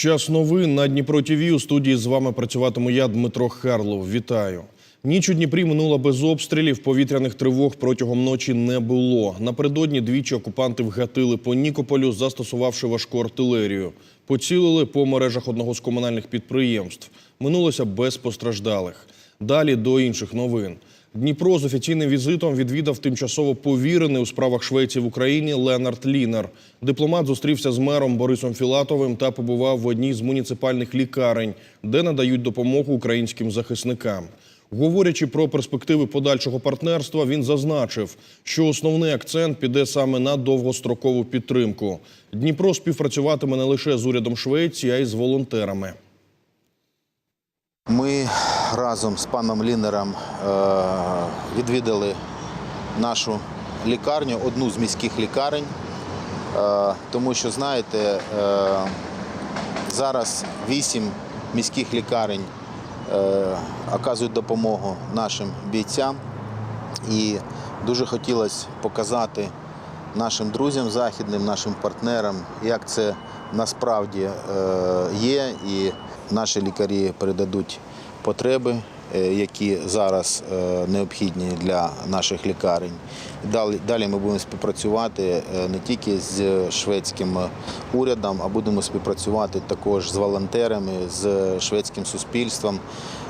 Час новин на Дніпро ТВ. У студії з вами працюватиму я, Дмитро Харлов. Вітаю. Ніч у Дніпрі минула без обстрілів. Повітряних тривог протягом ночі не було. Напередодні двічі окупанти вгатили по Нікополю, застосувавши важку артилерію. Поцілили по мережах одного з комунальних підприємств. Минулося без постраждалих. Далі до інших новин. Дніпро з офіційним візитом відвідав тимчасово повірений у справах Швеції в Україні Ленард Лінер. Дипломат зустрівся з мером Борисом Філатовим та побував в одній з муніципальних лікарень, де надають допомогу українським захисникам. Говорячи про перспективи подальшого партнерства, він зазначив, що основний акцент піде саме на довгострокову підтримку. Дніпро співпрацюватиме не лише з урядом Швеції, а й з волонтерами. Ми разом з паном Лінером е, відвідали нашу лікарню, одну з міських лікарень, Е, тому що, знаєте, е, зараз вісім міських лікарень оказують допомогу нашим бійцям. І дуже хотілося показати нашим друзям західним, нашим партнерам, як це насправді є, і наші лікарі передадуть потреби, е, які зараз е, необхідні для наших лікарень. Далі, ми будемо співпрацювати е, не тільки з шведським урядом, а будемо співпрацювати також з волонтерами, з шведським суспільством,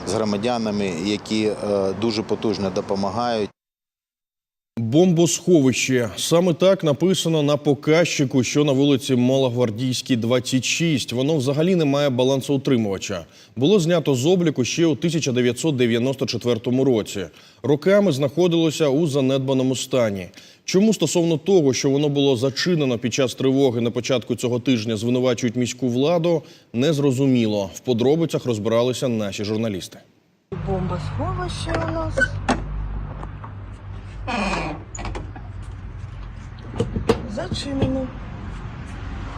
з громадянами, які дуже потужно допомагають. Бомбосховище саме так написано на показчику, що на вулиці Малогвардійській, 26. Воно взагалі не має балансоутримувача. Було знято з обліку ще у 1994 році. Роками знаходилося у занедбаному стані. Чому стосовно того, що воно було зачинено під час тривоги на початку цього тижня, звинувачують міську владу, не зрозуміло. В подробицях розбиралися наші журналісти. Бомбосховище у нас. Зачинено.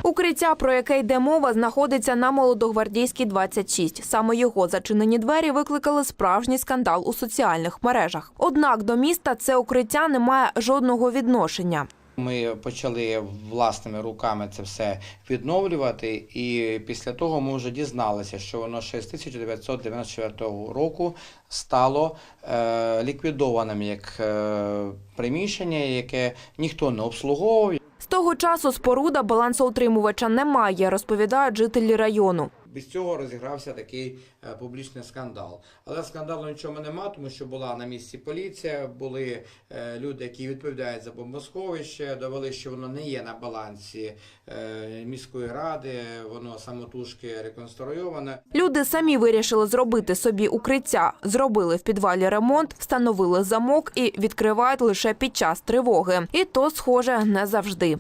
Укриття, про яке йде мова, знаходиться на Молодогвардійській 26. Саме його зачинені двері викликали справжній скандал у соціальних мережах. Однак до міста це укриття не має жодного відношення. Ми почали власними руками це все відновлювати, і після того ми вже дізналися, що воно ще з 1994 року стало е, ліквідованим як е, приміщення, яке ніхто не обслуговував. З того часу споруда балансоутримувача немає, розповідають жителі району. Без цього розігрався такий е, публічний скандал. Але скандалу нічого нема, тому що була на місці поліція, були е, люди, які відповідають за бомбосховище, довели, що воно не є на балансі е, міської ради, воно самотужки реконструйоване. Люди самі вирішили зробити собі укриття. Зробили в підвалі ремонт, встановили замок і відкривають лише під час тривоги. І то, схоже, не завжди.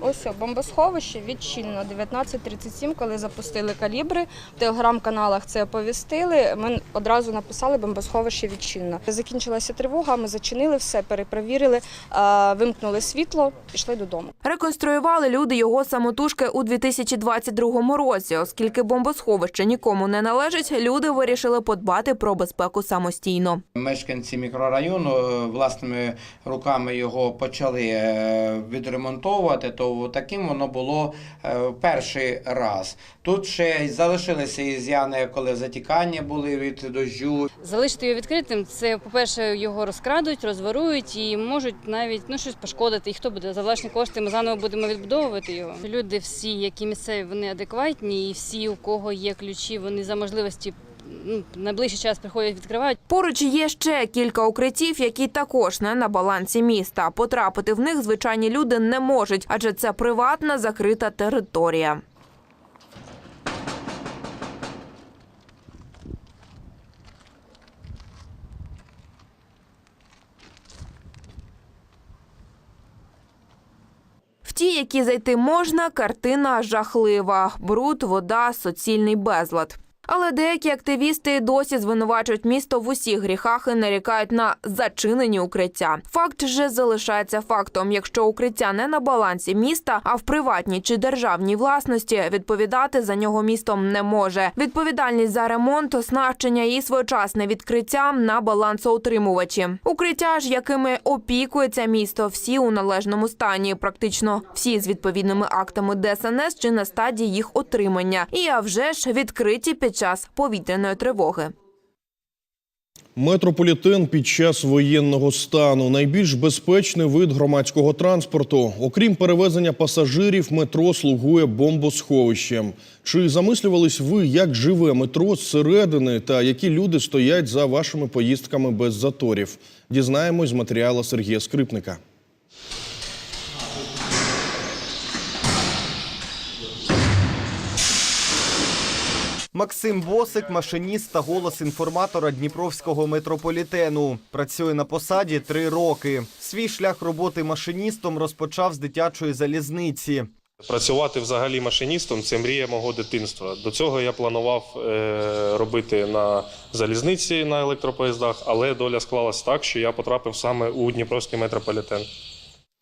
Ось бомбосховище відчинено 19.37, коли запустили калібри. В телеграм-каналах це оповістили. Ми одразу написали бомбосховище відчинено. Закінчилася тривога, ми зачинили все, перепровірили, вимкнули світло, пішли додому. Реконструювали люди його самотужки у 2022 році. Оскільки бомбосховище нікому не належить, люди вирішили подбати про безпеку самостійно. Мешканці мікрорайону е, власними руками його почали е, відремонтовувати, то таким воно було е, перший раз. Тут ще залишилися ізяни, коли затікання були від дощу. Залишити його відкритим, це, по-перше, його розкрадуть, розворують і можуть навіть ну, щось пошкодити. І хто буде за власні кошти, ми заново будемо відбудовувати його. Люди всі, які місцеві, вони адекватні, і всі, у кого є ключі, вони за можливості найближчий час приходять, відкривають. Поруч є ще кілька укриттів, які також не на балансі міста. Потрапити в них звичайні люди не можуть, адже це приватна закрита територія. Ті, які зайти можна, картина жахлива: бруд, вода, суцільний безлад. Але деякі активісти досі звинувачують місто в усіх гріхах і нарікають на зачинені укриття. Факт же залишається фактом. Якщо укриття не на балансі міста, а в приватній чи державній власності, відповідати за нього містом не може. Відповідальність за ремонт, оснащення і своєчасне відкриття на балансоутримувачі. Укриття ж, якими опікується місто, всі у належному стані, практично всі з відповідними актами ДСНС чи на стадії їх отримання, і а вже ж відкриті під час повітряної тривоги. Метрополітен під час воєнного стану найбільш безпечний вид громадського транспорту. Окрім перевезення пасажирів, метро слугує бомбосховищем. Чи замислювались ви, як живе метро зсередини та які люди стоять за вашими поїздками без заторів? Дізнаємось з матеріалу Сергія Скрипника. Максим Босик, машиніст та голос інформатора Дніпровського метрополітену. Працює на посаді три роки. Свій шлях роботи машиністом розпочав з дитячої залізниці. Працювати взагалі машиністом це мрія мого дитинства. До цього я планував е, робити на залізниці на електропоїздах, але доля склалась так, що я потрапив саме у Дніпровський метрополітен.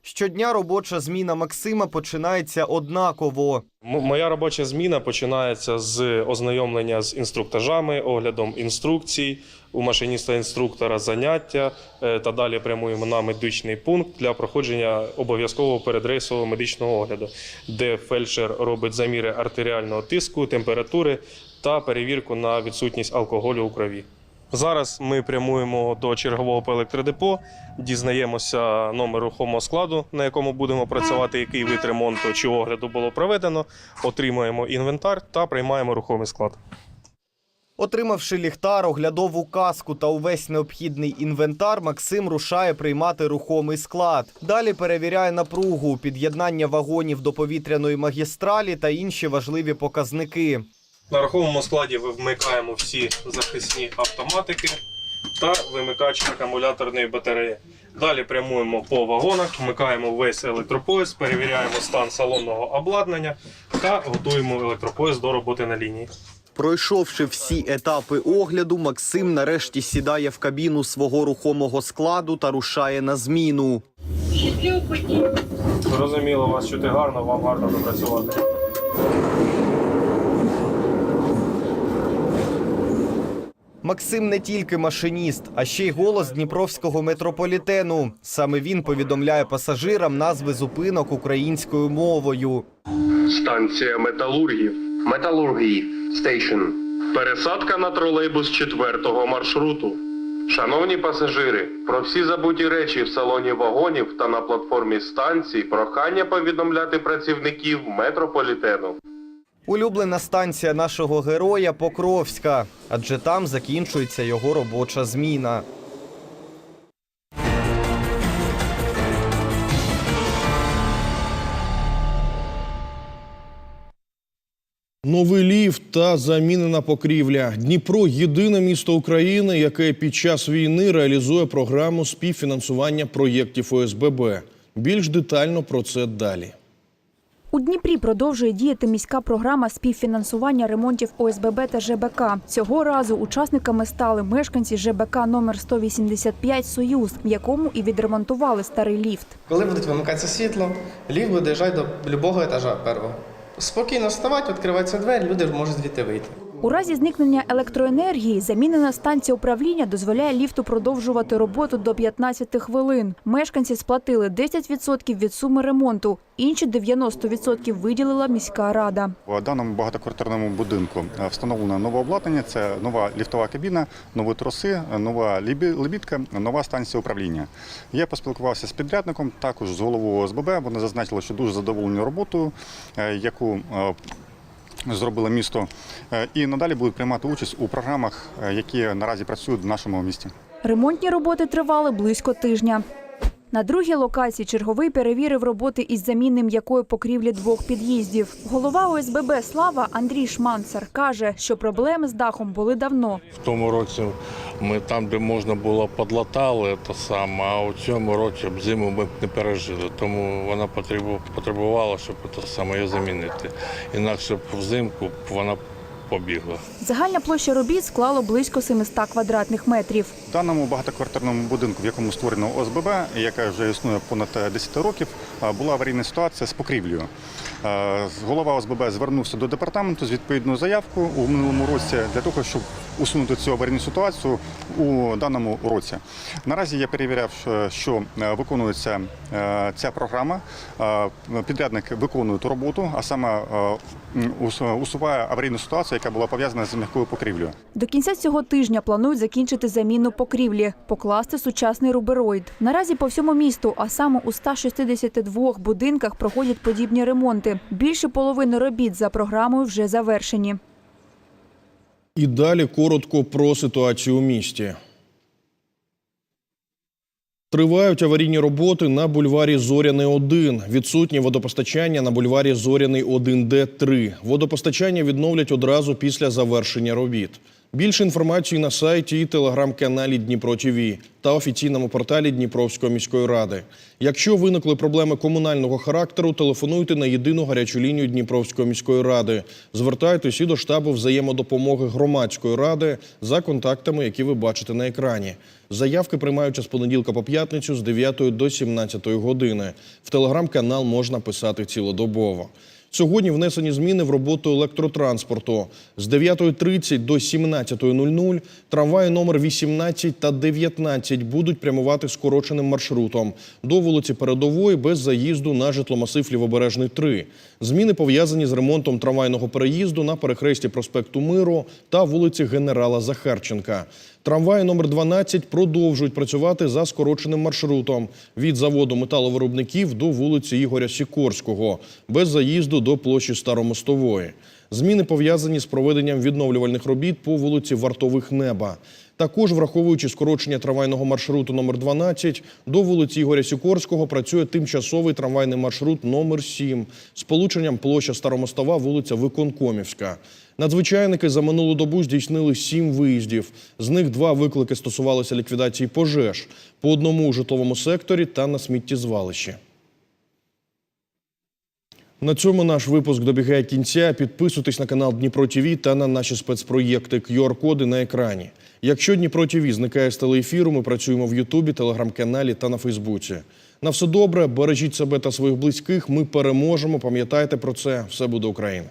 Щодня робоча зміна Максима починається однаково. Моя робоча зміна починається з ознайомлення з інструктажами, оглядом інструкцій у машиніста-інструктора, заняття е, та далі прямуємо на медичний пункт для проходження обов'язкового передрейсового медичного огляду, де фельдшер робить заміри артеріального тиску, температури та перевірку на відсутність алкоголю у крові. Зараз ми прямуємо до чергового по електродепо, дізнаємося номер рухомого складу, на якому будемо працювати, який вид ремонту чи огляду було проведено, отримуємо інвентар та приймаємо рухомий склад. Отримавши ліхтар, оглядову каску та увесь необхідний інвентар, Максим рушає приймати рухомий склад. Далі перевіряє напругу, під'єднання вагонів до повітряної магістралі та інші важливі показники. На рухомому складі ви вмикаємо всі захисні автоматики та вимикач акумуляторної батареї. Далі прямуємо по вагонах, вмикаємо весь електропоїзд, перевіряємо стан салонного обладнання та готуємо електропоїзд до роботи на лінії. Пройшовши всі етапи огляду, Максим нарешті сідає в кабіну свого рухомого складу та рушає на зміну. Зрозуміло, вас чути гарно, вам гарно допрацювати. Максим не тільки машиніст, а ще й голос Дніпровського метрополітену. Саме він повідомляє пасажирам назви зупинок українською мовою. Станція металургів. Металургії. Стейшн. Пересадка на тролейбус четвертого маршруту. Шановні пасажири, про всі забуті речі в салоні вагонів та на платформі станцій прохання повідомляти працівників метрополітену. Улюблена станція нашого героя Покровська, адже там закінчується його робоча зміна. Новий ліфт та замінена покрівля. Дніпро єдине місто України, яке під час війни реалізує програму співфінансування проєктів ОСББ. Більш детально про це далі. У Дніпрі продовжує діяти міська програма співфінансування ремонтів ОСББ та ЖБК. Цього разу учасниками стали мешканці ЖБК номер 185 Союз, в якому і відремонтували старий ліфт. Коли буде вимикатися світло, ліфт буде доїжджати до будь-якого етажа першого. Спокійно вставати, відкриваються двері, люди можуть звідти вийти. У разі зникнення електроенергії замінена станція управління дозволяє ліфту продовжувати роботу до 15 хвилин. Мешканці сплатили 10% від суми ремонту, інші 90% виділила міська рада. В даному багатоквартирному будинку е, встановлено нове обладнання. Це нова ліфтова кабіна, нові троси, нова лебідка, нова станція управління. Я поспілкувався з підрядником, також з головою ОСББ. Вони зазначили, що дуже задоволені роботою, е, яку е, зробило місто, і надалі будуть приймати участь у програмах, які наразі працюють в нашому місті. Ремонтні роботи тривали близько тижня. На другій локації черговий перевірив роботи із замінним м'якої покрівлі двох під'їздів. Голова ОСББ Слава Андрій Шманцер каже, що проблеми з дахом були давно. В тому році ми там, де можна було, подлатали те саме, а у цьому році зиму ми не пережили. Тому вона потребу- потребувала, щоб те саме її замінити. Інакше взимку вона побігла. Загальна площа робіт склала близько 700 квадратних метрів. В даному багатоквартирному будинку, в якому створено ОСББ, яка вже існує понад 10 років, була аварійна ситуація з покрівлею. Голова ОСББ звернувся до департаменту з відповідною заявкою у минулому році для того, щоб усунути цю аварійну ситуацію у даному році. Наразі я перевіряв, що- е, виконується е, ця програма. Підрядник виконує ту роботу, а саме е, усуває аварійну ситуацію, яка була пов'язана з м'якою покрівлею. До кінця цього тижня планують закінчити заміну покрівлі, покласти сучасний рубероїд. Наразі по всьому місту, а саме у 162 будинках проходять подібні ремонти. Більше половини робіт за програмою вже завершені. І далі коротко про ситуацію у місті. Тривають аварійні роботи на бульварі Зоряний 1. Відсутнє водопостачання на бульварі Зоряний 1Д3. Водопостачання відновлять одразу після завершення робіт. Більше інформації на сайті і телеграм-каналі Дніпро ТВ та офіційному порталі Дніпровської міської ради. Якщо виникли проблеми комунального характеру, телефонуйте на єдину гарячу лінію Дніпровської міської ради. Звертайтесь і до штабу взаємодопомоги громадської ради за контактами, які ви бачите на екрані. Заявки приймаються з понеділка по п'ятницю з 9 до 17 години. В телеграм-канал можна писати цілодобово. Сьогодні внесені зміни в роботу електротранспорту. З 9.30 до 17.00 трамваї номер 18 та 19 будуть прямувати скороченим маршрутом до вулиці Передової без заїзду на житломасив Лівобережний 3. Зміни пов'язані з ремонтом трамвайного переїзду на перехресті проспекту Миру та вулиці Генерала Захарченка. Трамваї номер 12 продовжують працювати за скороченим маршрутом від заводу металовиробників до вулиці Ігоря Сікорського, без заїзду до площі Старомостової. Зміни пов'язані з проведенням відновлювальних робіт по вулиці Вартових Неба. Також, враховуючи скорочення трамвайного маршруту номер 12 до вулиці Ігоря Сікорського працює тимчасовий трамвайний маршрут номер 7 з полученням площа Старомостова, вулиця Виконкомівська. Надзвичайники за минулу добу здійснили сім виїздів. З них два виклики стосувалися ліквідації пожеж по одному у житловому секторі та на сміттєзвалищі. На цьому наш випуск добігає кінця. Підписуйтесь на канал Дніпро ТВ та на наші спецпроєкти QR-коди на екрані. Якщо Дніпро ТВ зникає з телеефіру, ми працюємо в Ютубі, телеграм-каналі та на Фейсбуці. На все добре, бережіть себе та своїх близьких. Ми переможемо. Пам'ятайте про це. Все буде Україна.